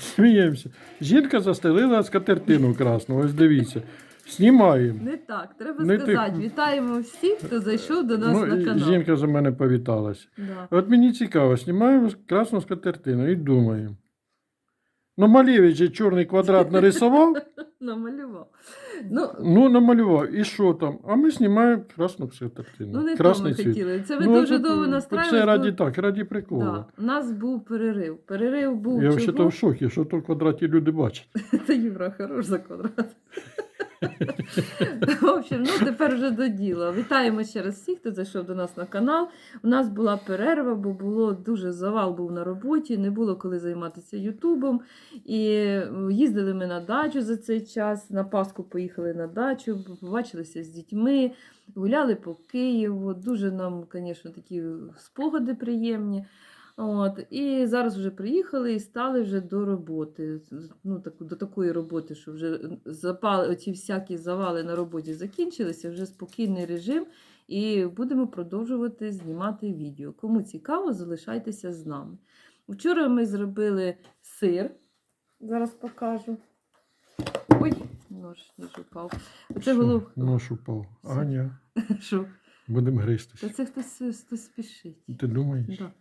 Сміємося. Жінка застелила скатертину красну, ось дивіться. Знімаємо. Не так, треба Не сказати. тих- Вітаємо всіх, хто зайшов до нас Ну, на канал. жінка за мене повіталась. Да. От мені цікаво, знімаємо красну скатертину і думаємо. Ну, Малевич же чорний квадрат нарисував, Намалював. Ну, ну намалював. І що там? А ми знімаємо красну скатертину. ну не то ми цвіт. хотіли. Це ви Ну, дуже це- довго настраювали. Це раді так, раді приколу. Да. У нас був перерив. Перерив був Я чого? взагалі в шокі, що то в квадраті люди бачать. Це євро, хорош за квадрат. В общем, ну тепер вже до діла. Вітаємо ще раз всіх, хто зайшов до нас на канал. У нас була перерва, бо було дуже завал був на роботі, не було коли займатися Ютубом. І їздили ми на дачу за цей час. На Пасху поїхали на дачу, побачилися з дітьми, гуляли по Києву. Дуже нам, звісно, такі спогади приємні. От, і зараз вже приїхали і стали вже до роботи. Ну, так, до такої роботи, що вже запали, оці всякі завали на роботі закінчилися, вже спокійний режим, і будемо продовжувати знімати відео. Кому цікаво, залишайтеся з нами. Вчора ми зробили сир. Зараз покажу. Ой, нож ніж упав. Оце голов... Нож упав. Аня, Що? будемо Та це хтось, хтось спішить. Ти думаєш? Да.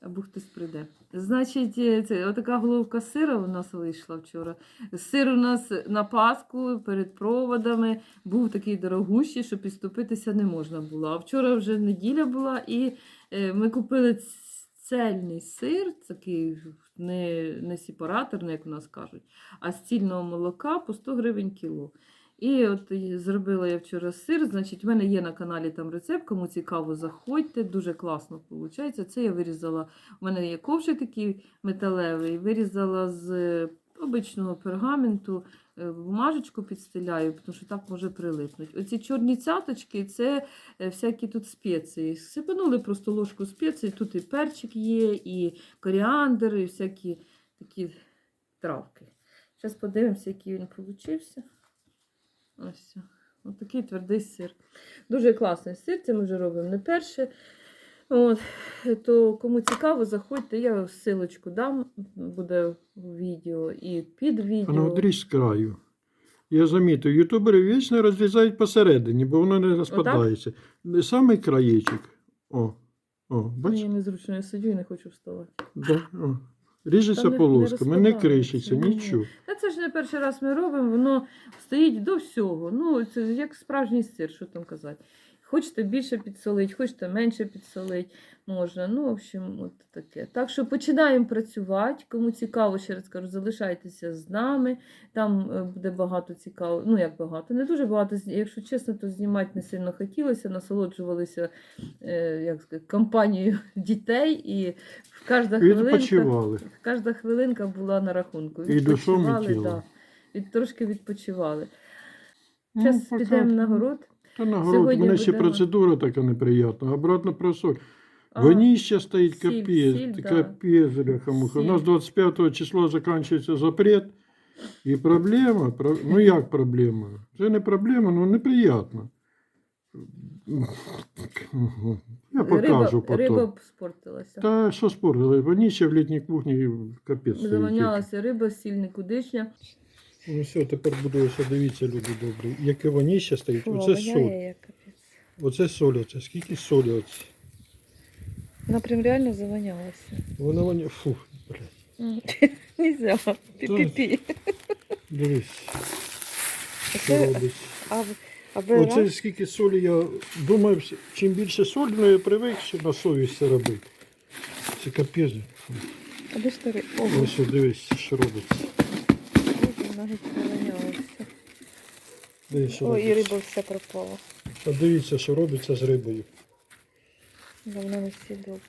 Або хтось прийде. Значить, е, це отака головка сира у нас вийшла вчора. Сир у нас на Пасху перед проводами був такий дорогущий, що підступитися не можна було. А вчора вже неділя була, і е, ми купили цельний сир, такий не, не сепараторний, як у нас кажуть, а з цільного молока по 100 гривень кіло. І от зробила я вчора сир. Значить, в мене є на каналі там рецепт. Кому цікаво, заходьте. Дуже класно виходить. Це я вирізала. У мене є ковшик такий металевий, вирізала з е, обичного пергаменту, е, бумажечку підстеляю, тому що так може прилипнути. Оці чорні цяточки це е, всякі тут спеції. Сипанули просто ложку спецій. Тут і перчик є, і коріандр, і всякі такі травки. Зараз подивимося, який він получився. Ось. Ось такий твердий сир. Дуже класний сир, це ми вже робимо не перше. От, то кому цікаво, заходьте, я силочку дам, буде в відео і під відео. одріж з краю. Я замітив, ютубери вічно розрізають посередині, бо воно не розпадається. Саме краєчок. О, о, бачиш? Мені незручно, я сидю і не хочу вставати. Да, о. Ріжеться не- не полосками, не кришиться, нічого. Та це ж не перший раз ми робимо, воно стоїть до всього. Ну, це як справжній сир, що там казати. Хочете більше підсолить, хочете менше підсолить, можна. Ну, в общем, от таке. Так що починаємо працювати. Кому цікаво, ще раз кажу, залишайтеся з нами. Там е, буде багато цікаво. Ну, як багато, не дуже багато. Якщо чесно, то знімати не сильно хотілося, насолоджувалися е, як сказати, компанією дітей, і кожна хвилинка. Кожна хвилинка була на рахунку. І і тілом. да. Від, трошки відпочивали. Ну, Зараз поки- підемо на город. Та на город, мене ще будемо- процедура така неприятна. Обратно про соль. А, Воніще стоїть сіль, капець, сіль, да. капець, бляха-муха. У нас 25 числа закінчується запрет. І проблема, про- ну як проблема? Це не проблема, ну неприємно. Я покажу риба, потім. риба спортилася. Та що спорили? Воніще в літній кухні капець. Завонялася риба, сіль нікудишня. Ну все, тепер буду ось дивіться, люди добрі. Яке воніще стоїть, оце соль. Оце соль, оце. Скільки солі оце? Вона прям реально завонялася. Воно воня. Фу, блядь. Нельзя. Пі-пі-пі. Дивись, що Оце, робить. а, Оце скільки солі я думаю, чим більше солі, ну я привик ще на совість це робити. Це капець. ж Ось дивись, що робиться. Дивись, що О, і робиться. риба вся пропала. А дивіться, що робиться з рибою. Да, вона не всі добре.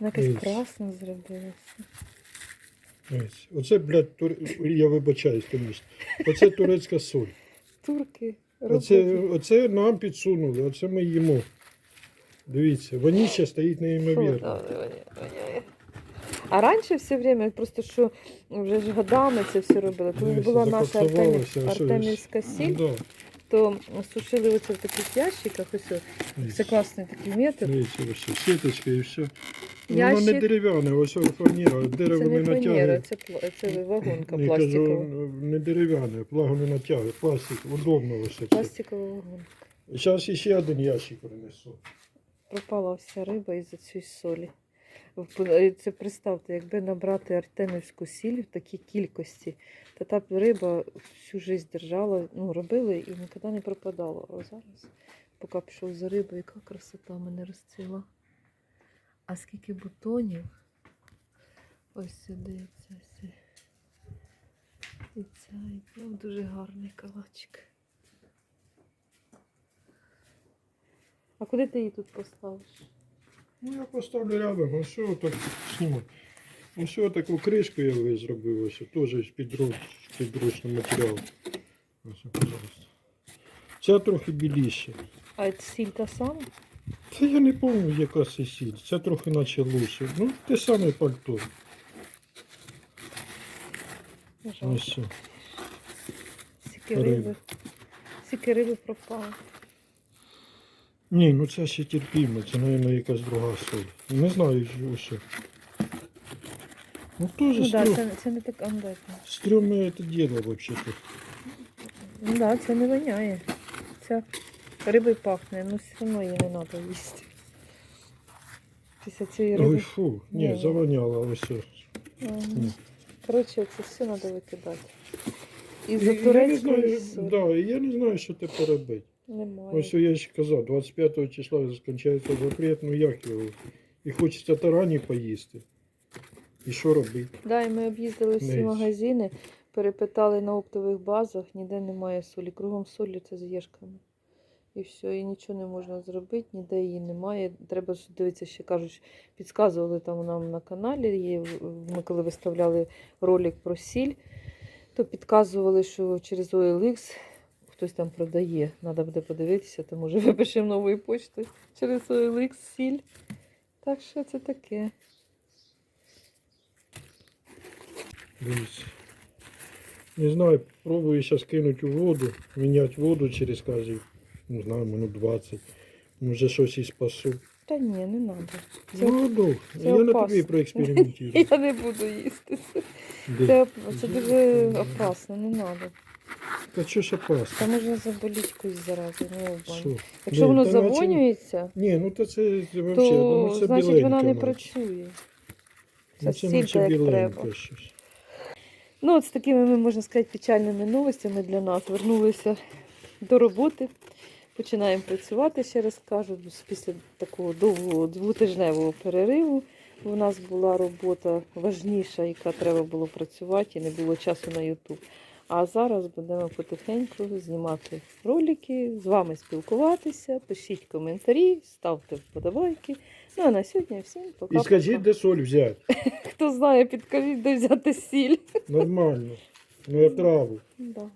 Вона якась Дивись. красна зробилася. Оце, блядь, тур... я вибачаюсь, звісно. Оце турецька соль. Турки Оце, роблять. оце нам підсунули, оце ми їмо. Дивіться, воніще стоїть Фу, неймовірно. да, воняє, воняє. А раніше все время, просто що вже ж годами це все робили. Коли Дивіться, була наша Артемі- Артемівська ось. сіль, Да, то сушили оце в таких ящиках. Ось, це класний такий метод. Дивіться, сіточка і все. Воно не дерев'яне, ось фанера, дерево Це не не фанера, це, це вагонка пластикова. кажу, не дерев'яне, плагу не натягує, пластик, удобно ось це. Пластикова вагонка. Зараз ще один ящик принесу. Пропала вся риба із-за цієї солі. Це представте, якби набрати артемівську сіль в такій кількості, та б риба всю життя держала, ну, робили і ніколи не пропадала. А зараз, поки пішов за рибою, яка красота мене розцвіла. А скільки бутонів. Ось сюди, це все. І цей, ну, дуже гарний калачик. А куди ти її тут поставиш? Ну, я поставлю рядом, ось що так зніму. Ось таку кришку я ви зробив, ось теж з підруч, підручний. Ось, пожалуйста. Ця трохи біліше. А це сіль та сама? Та я не пам'ятаю, яка це сіль. Це трохи наче лучше. Ну, те саме пальто. Пожалуйста. Ось. Скільки риби. Скільки риби пропало. Ні, ну це ще терпімо, це, мабуть, якась друга соль. Не знаю, що. Ну, теж Ну стрьом, це, це не так андатно. стрьомне це діло, взагалі. Ну так, це не воняє. Це риби пахне, ну все одно її не треба їсти. Після цієї Ой, риби. фу, ні, Ні. завоняло ось. все. Ага. ні. Коротше, це все треба викидати. І Я- за я не знаю, да, я не знаю, що тепер робити. Немає. Ось я ж казав, 25 числа скінчається запрет, ну як його? І хочеться тарані поїсти. І що робити? Да, і ми об'їздили всі Дивіться. магазини, перепитали на оптових базах, ніде немає солі. Кругом солі це з єшками. І все, і нічого не можна зробити, ніде її немає. Треба ж дивитися, ще кажуть, підказували там нам на каналі. Є, ми коли виставляли ролик про сіль, то підказували, що через OLX хтось там продає. Треба буде подивитися, то може випишемо новою почтою через OLX сіль. Так що це таке. Дивіться. Не знаю, пробую зараз кинути у воду, міняти воду через кожні, не знаю, минут 20. Може щось і спасу. Та ні, не треба. Це Ну, ну, це я на опасно. тобі проекспериментую. Я не буду їсти. це. Це дуже опасно, не треба. Та що ж опасно? Та можна заболіти якусь заразу, не в. Що? Якщо воно та наче- завонюється, Ні, ну то це, взагалі, то ну це значить вона не наче. працює. Ну, Це наче так, як біленьке треба. щось. Ну, от з такими, ми, можна сказати, печальними новостями для нас. Вернулися до роботи. Починаємо працювати, ще раз кажу, після такого довгого двотижневого перериву. У нас була робота важніша, яка треба було працювати, і не було часу на Ютуб. А зараз будемо потихеньку знімати ролики, з вами спілкуватися, пишіть коментарі, ставте вподобайки. Ну а на сьогодні всім пока. І скажіть, де соль взяти. Хто знає, підкажіть, де взяти сіль. Нормально. Ну я траву. Да.